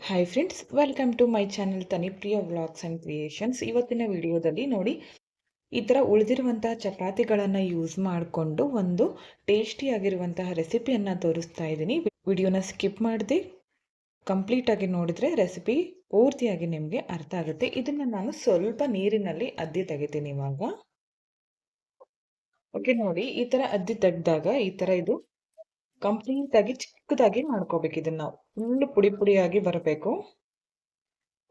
Hi friends welcome to my channel Tanipriya vlogs and creations ಇವತ್ತಿನ ವಿಡಿಯೋದಲ್ಲಿ ನೋಡಿ, ಈ ಥರ ಉಳಿದಿರುವಂತಹ ಚಪಾತಿಗಳನ್ನು ಯೂಸ್ ಮಾಡಿಕೊಂಡು ಒಂದು ಟೇಸ್ಟಿಯಾಗಿರುವಂತಹ ರೆಸಿಪಿಯನ್ನು ತೋರಿಸ್ತಾ ಇದ್ದೀನಿ. ವಿಡಿಯೋನ ಸ್ಕಿಪ್ ಮಾಡದೆ ಕಂಪ್ಲೀಟಾಗಿ ನೋಡಿದರೆ ರೆಸಿಪಿ ಪೂರ್ತಿಯಾಗಿ ನಿಮಗೆ ಅರ್ಥ ಆಗುತ್ತೆ. ಇದನ್ನು ನಾನು ಸ್ವಲ್ಪ ನೀರಿನಲ್ಲಿ ಅದ್ದಿ ತೆಗಿತೀನಿ ಇವಾಗ. ಓಕೆ ನೋಡಿ, ಈ ಥರ ಅದ್ದಿ ತೆಗೆದಾಗ ಈ ಥರ ಇದು ಕಂಪ್ಲೀಟ್ ಆಗಿ ಚಿಕ್ಕದಾಗಿ ಮಾಡ್ಕೋಬೇಕು ಇದನ್ನ ಫುಲ್ ಪುಡಿ ಪುಡಿಯಾಗಿ ಬರಬೇಕು.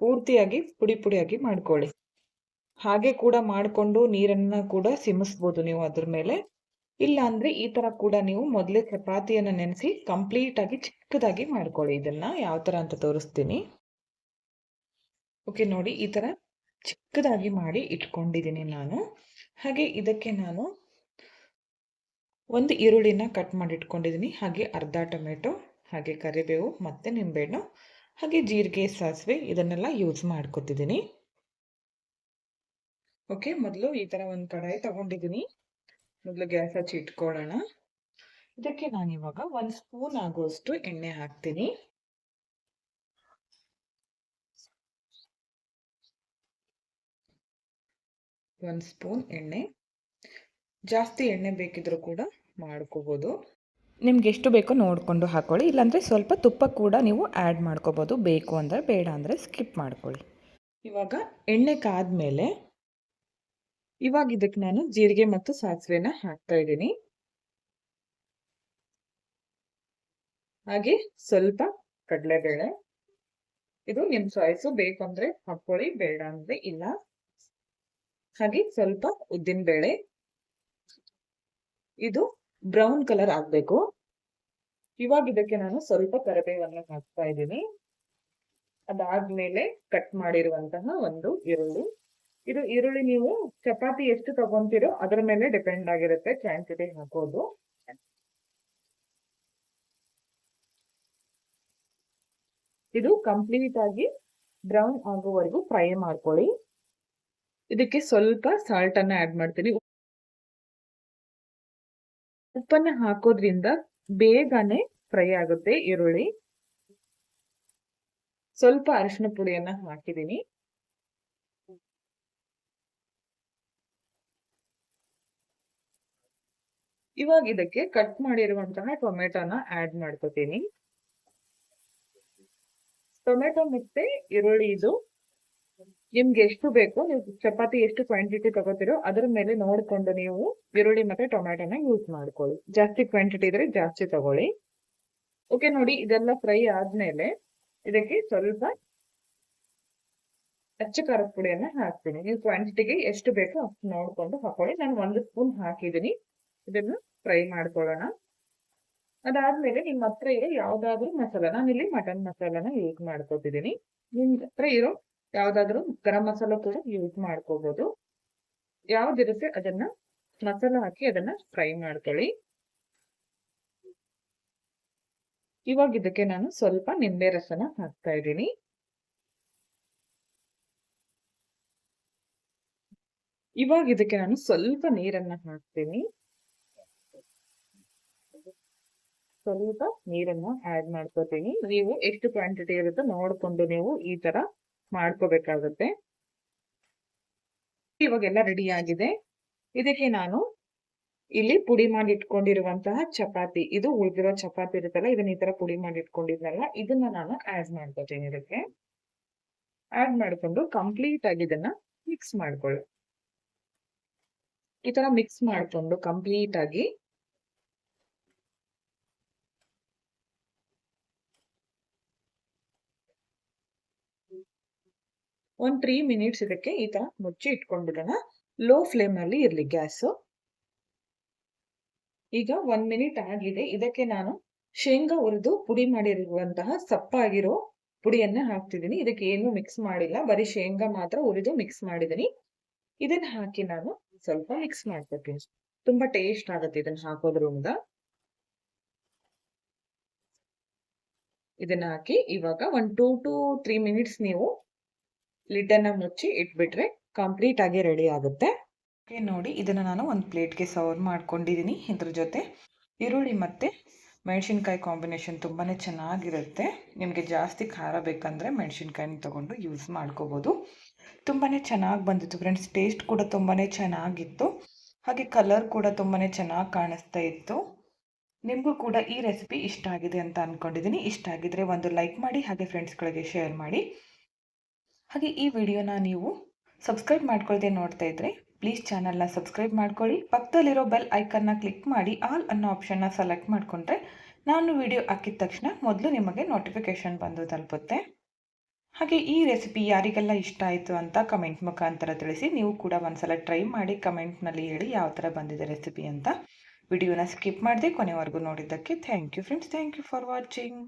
ಪೂರ್ತಿಯಾಗಿ ಪುಡಿ ಪುಡಿಯಾಗಿ ಮಾಡ್ಕೊಳ್ಳಿ. ಹಾಗೆ ಕೂಡ ಮಾಡಿಕೊಂಡು ನೀರನ್ನ ಕೂಡ ಸಿಮಿಸ್ಬೋದು ನೀವು ಅದ್ರ ಮೇಲೆ. ಇಲ್ಲ ಅಂದ್ರೆ ಈ ತರ ಕೂಡ ನೀವು ಮೊದಲೇ ಚಪಾತಿಯನ್ನ ನೆನೆಸಿ ಕಂಪ್ಲೀಟ್ ಆಗಿ ಚಿಕ್ಕದಾಗಿ ಮಾಡ್ಕೊಳ್ಳಿ ಇದನ್ನ. ಯಾವ ತರ ಅಂತ ತೋರಿಸ್ತೀನಿ. ಓಕೆ ನೋಡಿ ಈ ತರ ಚಿಕ್ಕದಾಗಿ ಮಾಡಿ ಇಟ್ಕೊಂಡಿದ್ದೀನಿ ನಾನು. ಹಾಗೆ ಇದಕ್ಕೆ ನಾನು ಒಂದು ಈರುಳ್ಳಿನ ಕಟ್ ಮಾಡಿ ಇಟ್ಕೊಂಡಿದ್ದೀನಿ ಹಾಗೆ ಅರ್ಧ ಟೊಮೆಟೊ, ಹಾಗೆ ಕರಿಬೇವು ಮತ್ತು ನಿಂಬೆಹಣ್ಣು, ಹಾಗೆ ಜೀರಿಗೆ, ಸಾಸಿವೆ ಇದನ್ನೆಲ್ಲ ಯೂಸ್ ಮಾಡ್ಕೊತಿದ್ದೀನಿ ಓಕೆ ಮೊದಲು ಈ ಥರ ಒಂದು ಕಡಾಯಿ ತಗೊಂಡಿದ್ದೀನಿ ಮೊದಲು ಗ್ಯಾಸ್ ಹಚ್ಚಿ ಇಟ್ಕೊಳ್ಳೋಣ. ಇದಕ್ಕೆ ನಾನು ಇವಾಗ ಒಂದು ಸ್ಪೂನ್ ಆಗುವಷ್ಟು ಎಣ್ಣೆ ಹಾಕ್ತೀನಿ. ಒಂದು ಸ್ಪೂನ್ ಎಣ್ಣೆ. ಜಾಸ್ತಿ ಎಣ್ಣೆ ಬೇಕಿದ್ರೂ ಕೂಡ ಮಾಡ್ಕೋಬೋದು. ನಿಮ್ಗೆ ಎಷ್ಟು ಬೇಕೋ ನೋಡಿಕೊಂಡು ಹಾಕ್ಕೊಳ್ಳಿ ಇಲ್ಲಾಂದರೆ ಸ್ವಲ್ಪ ತುಪ್ಪ ಕೂಡ ನೀವು ಆ್ಯಡ್ ಮಾಡ್ಕೋಬೋದು. ಬೇಕು ಅಂದರೆ ಬೇಡ ಅಂದರೆ ಸ್ಕಿಪ್ ಮಾಡ್ಕೊಳ್ಳಿ. ಇವಾಗ ಎಣ್ಣೆ ಕಾದ್ಮೇಲೆ ಇವಾಗ ಇದಕ್ಕೆ ನಾನು ಜೀರಿಗೆ ಮತ್ತು ಸಾಸಿವೆನ ಹಾಕ್ತಾ ಇದ್ದೀನಿ. ಹಾಗೆ ಸ್ವಲ್ಪ ಕಡಲೆಬೇಳೆ. ಇದು ನಿಮ್ಮ ಚಾಯ್ಸು ಬೇಕು ಅಂದರೆ ಹಾಕ್ಕೊಳ್ಳಿ ಬೇಡ ಅಂದರೆ ಇಲ್ಲ. ಹಾಗೆ ಸ್ವಲ್ಪ ಉದ್ದಿನ ಬೇಳೆ ಇದು ಬ್ರೌನ್ ಕಲರ್ ಆಗಬೇಕು. ಇವಾಗ ಇದಕ್ಕೆ ನಾನು ಸ್ವಲ್ಪ ಕರಿಬೇವನ್ನು ಹಾಕ್ತಾ ಇದ್ದೀನಿ. ಅದಾದ್ಮೇಲೆ ಕಟ್ ಮಾಡಿರುವಂತಹ ಒಂದು ಈರುಳ್ಳಿ. ಇದು ಈರುಳ್ಳಿ ನೀವು ಚಪಾತಿ ಎಷ್ಟು ತಗೊಂತೀರೋ ಅದರ ಮೇಲೆ ಡಿಪೆಂಡ್ ಆಗಿರುತ್ತೆ ಕ್ವಾಂಟಿಟಿ ಹಾಕೋದು. ಇದು ಕಂಪ್ಲೀಟ್ ಆಗಿ ಬ್ರೌನ್ ಆಗೋವರೆಗೂ ಫ್ರೈ ಮಾಡ್ಕೊಳ್ಳಿ. ಇದಕ್ಕೆ ಸ್ವಲ್ಪ ಸಾಲ್ಟ್ ಅನ್ನ ಆಡ್ ಮಾಡ್ತೀನಿ. ಉಪ್ಪನ್ನ ಹಾಕೋದ್ರಿಂದ ಬೇಗನೆ ಫ್ರೈ ಆಗುತ್ತೆ ಈರುಳ್ಳಿ. ಸ್ವಲ್ಪ ಅರಿಶಿನ ಪುಡಿಯನ್ನ ಹಾಕಿದ್ದೀನಿ. ಇವಾಗ ಇದಕ್ಕೆ ಕಟ್ ಮಾಡಿರುವಂತಹ ಟೊಮೆಟೊನ ಆಡ್ ಮಾಡ್ಕೋತೀನಿ. ಟೊಮೆಟೊ ಮತ್ತೆ ಈರುಳ್ಳಿ ಇದು ನಿಮ್ಗೆ ಎಷ್ಟು ಬೇಕು, ನೀವು ಚಪಾತಿ ಎಷ್ಟು ಕ್ವಾಂಟಿಟಿ ತಗೋತೀರೋ ಅದ್ರ ಮೇಲೆ ನೋಡ್ಕೊಂಡು ನೀವು ಈರುಳ್ಳಿ ಮತ್ತೆ ಟೊಮ್ಯಾಟೋನ ಯೂಸ್ ಮಾಡ್ಕೊಳ್ಳಿ. ಜಾಸ್ತಿ ಕ್ವಾಂಟಿಟಿ ಇದ್ರೆ ಜಾಸ್ತಿ ತಗೊಳ್ಳಿ. ಓಕೆ ನೋಡಿ ಇದೆಲ್ಲ ಫ್ರೈ ಆದ್ಮೇಲೆ ಇದಕ್ಕೆ ಸ್ವಲ್ಪ ಅಚ್ಚ ಖಾರದ ಪುಡಿಯನ್ನ ಹಾಕ್ತೀನಿ. ನೀವು ಕ್ವಾಂಟಿಟಿಗೆ ಎಷ್ಟು ಬೇಕೋ ಅಷ್ಟು ನೋಡ್ಕೊಂಡು ಹಾಕೊಳ್ಳಿ. ನಾನು ಒಂದು ಸ್ಪೂನ್ ಹಾಕಿದ್ದೀನಿ. ಇದನ್ನು ಫ್ರೈ ಮಾಡ್ಕೊಳ್ಳೋಣ. ಅದಾದ್ಮೇಲೆ ನಿಮ್ಮ ಹತ್ರ ಇರೋ ಯಾವ್ದಾದ್ರು ಮಸಾಲ ನಾನು ಇಲ್ಲಿ ಮಟನ್ ಮಸಾಲಾನ ಯೂಸ್ ಮಾಡ್ಕೋತಿದ್ದೀನಿ. ನಿಮ್ ಹತ್ರ ಇರೋ ಯಾವ್ದಾದ್ರು ಗರಂ ಮಸಾಲ ಕೂಡ ಯೂಸ್ ಮಾಡ್ಕೋಬಹುದು ಯಾವ್ದಿರುತ್ತೆ ಅದನ್ನ ಮಸಾಲ ಹಾಕಿ ಅದನ್ನ ಫ್ರೈ ಮಾಡ್ಕೊಳ್ಳಿ. ಇವಾಗ ಇದಕ್ಕೆ ನಾನು ಸ್ವಲ್ಪ ನಿಂಬೆ ರಸನ ಹಾಕ್ತಾ ಇದ್ದೀನಿ. ಇವಾಗ ಇದಕ್ಕೆ ನಾನು ಸ್ವಲ್ಪ ನೀರನ್ನ ಹಾಕ್ತೀನಿ. ಸ್ವಲ್ಪ ನೀರನ್ನ ಆಡ್ ಮಾಡ್ಕೋತೀನಿ. ನೀವು ಎಷ್ಟು ಕ್ವಾಂಟಿಟಿ ಇರುತ್ತೋ ನೋಡ್ಕೊಂಡು ನೀವು ಈ ತರ ಮಾಡ್ಕೋಬೇಕಾಗುತ್ತೆ. ಇವಾಗೆಲ್ಲ ರೆಡಿ ಆಗಿದೆ. ಇದಕ್ಕೆ ನಾನು ಇಲ್ಲಿ ಪುಡಿ ಮಾಡಿ ಇಟ್ಕೊಂಡಿರುವಂತಹ ಚಪಾತಿ. ಇದು ಉಳಿದಿರೋ ಚಪಾತಿ ಇರುತ್ತಲ್ಲ, ಇದನ್ನ ಈ ತರ ಪುಡಿ ಮಾಡಿ ಇಟ್ಕೊಂಡಿದ್ನಲ್ಲ ಇದನ್ನ ನಾನು ಆಡ್ ಮಾಡ್ಕೋತೀನಿ ಇದಕ್ಕೆ. ಆಡ್ ಮಾಡ್ಕೊಂಡು ಕಂಪ್ಲೀಟ್ ಆಗಿ ಇದನ್ನ ಮಿಕ್ಸ್ ಮಾಡ್ಕೊಳ್ಳಿ. ಈ ತರ ಮಿಕ್ಸ್ ಮಾಡ್ಕೊಂಡು ಕಂಪ್ಲೀಟ್ ಆಗಿ ಒಂದ್ ತ್ರೀ ಮಿನಿಟ್ಸ್ ಇದಕ್ಕೆ ಈ ತರ ಮುಚ್ಚಿ ಇಟ್ಕೊಂಡ್ಬಿಡೋಣ ಲೋ ಫ್ಲೇಮ್ ಅಲ್ಲಿ ಇರ್ಲಿ ಗ್ಯಾಸ್ ಈಗ ಒಂದ್ ಮಿನಿಟ್ ಆಗಿದೆ. ಇದಕ್ಕೆ ನಾನು ಶೇಂಗಾ ಹುರಿದು ಪುಡಿ ಮಾಡಿರುವಂತಹ ಸಪ್ಪಾಗಿರೋ ಪುಡಿಯನ್ನ ಹಾಕ್ತಿದ್ದೀನಿ. ಇದಕ್ಕೆ ಏನು ಮಿಕ್ಸ್ ಮಾಡಿಲ್ಲ. ಬರೀ ಶೇಂಗಾ ಮಾತ್ರ ಹುರಿದು ಮಿಕ್ಸ್ ಮಾಡಿದ್ದೀನಿ. ಇದನ್ನ ಹಾಕಿ ನಾನು ಸ್ವಲ್ಪ ಮಿಕ್ಸ್ ಮಾಡ್ಕೊತೀನಿ. ತುಂಬಾ ಟೇಸ್ಟ್ ಆಗುತ್ತೆ ಇದನ್ನ ಹಾಕೋದ್ರಿಂದ ಇದನ್ನ ಹಾಕಿ ಇವಾಗ ಒಂದ್ ಟೂ ಟು ತ್ರೀ ಮಿನಿಟ್ಸ್ ನೀವು ಲಿಡ್ ಅನ್ನ ಮುಚ್ಚಿ ಇಟ್ಬಿಟ್ರೆ ಕಂಪ್ಲೀಟ್ ಆಗಿ ರೆಡಿ ಆಗುತ್ತೆ. ನೋಡಿ, ಇದನ್ನ ನಾನು ಒಂದು ಪ್ಲೇಟ್ಗೆ ಸರ್ವ್ ಮಾಡ್ಕೊಂಡಿದ್ದೀನಿ ಇದ್ರ ಜೊತೆ ಈರುಳ್ಳಿ ಮತ್ತೆ ಮೆಣಸಿನ್ಕಾಯಿ ಕಾಂಬಿನೇಷನ್ ತುಂಬಾ ಚೆನ್ನಾಗಿರುತ್ತೆ. ನಿಮಗೆ ಜಾಸ್ತಿ ಖಾರ ಬೇಕಂದರೆ ಮೆಣಸಿನ್ಕಾಯಿನ ತೊಗೊಂಡು ಯೂಸ್ ಮಾಡ್ಕೋಬೋದು. ತುಂಬಾ ಚೆನ್ನಾಗಿ ಬಂದಿತ್ತು ಫ್ರೆಂಡ್ಸ್. ಟೇಸ್ಟ್ ಕೂಡ ತುಂಬಾ ಚೆನ್ನಾಗಿತ್ತು. ಹಾಗೆ ಕಲರ್ ಕೂಡ ತುಂಬಾ ಚೆನ್ನಾಗಿ ಕಾಣಿಸ್ತಾ ಇತ್ತು. ನಿಮಗೂ ಕೂಡ ಈ ರೆಸಿಪಿ ಇಷ್ಟ ಆಗಿದೆ ಅಂತ ಅಂದ್ಕೊಂಡಿದ್ದೀನಿ ಇಷ್ಟ ಆಗಿದ್ರೆ ಒಂದು ಲೈಕ್ ಮಾಡಿ, ಹಾಗೆ ಫ್ರೆಂಡ್ಸ್ಗಳಿಗೆ ಶೇರ್ ಮಾಡಿ. ಹಾಗೆ ಈ ವಿಡಿಯೋನ ನೀವು ಸಬ್ಸ್ಕ್ರೈಬ್ ಮಾಡ್ಕೊಳ್ದೆ ನೋಡ್ತಾ ಇದ್ರೆ ಪ್ಲೀಸ್ ಚಾನಲ್ನ ಸಬ್ಸ್ಕ್ರೈಬ್ ಮಾಡ್ಕೊಳ್ಳಿ. ಪಕ್ಕದಲ್ಲಿರೋ ಬೆಲ್ ಐಕನ್ನ ಕ್ಲಿಕ್ ಮಾಡಿ ಆಲ್ ಅನ್ನೋ ಆಪ್ಷನ್ನ ಸೆಲೆಕ್ಟ್ ಮಾಡಿಕೊಂಡ್ರೆ ನಾನು ವಿಡಿಯೋ ಹಾಕಿದ ತಕ್ಷಣ ಮೊದಲು ನಿಮಗೆ ನೋಟಿಫಿಕೇಷನ್ ಬಂದು ತಲುಪುತ್ತೆ. ಹಾಗೆ ಈ ರೆಸಿಪಿ ಯಾರಿಗೆಲ್ಲ ಇಷ್ಟ ಆಯಿತು ಅಂತ ಕಮೆಂಟ್ ಮುಖಾಂತರ ತಿಳಿಸಿ. ನೀವು ಕೂಡ ಒಂದ್ಸಲ ಟ್ರೈ ಮಾಡಿ ಕಮೆಂಟ್ನಲ್ಲಿ ಹೇಳಿ ಯಾವ ಥರ ಬಂದಿದೆ ರೆಸಿಪಿ ಅಂತ. ವಿಡಿಯೋನ ಸ್ಕಿಪ್ ಮಾಡದೆ ಕೊನೆವರೆಗೂ ನೋಡಿದ್ದಕ್ಕೆ thank you friends thank you for watching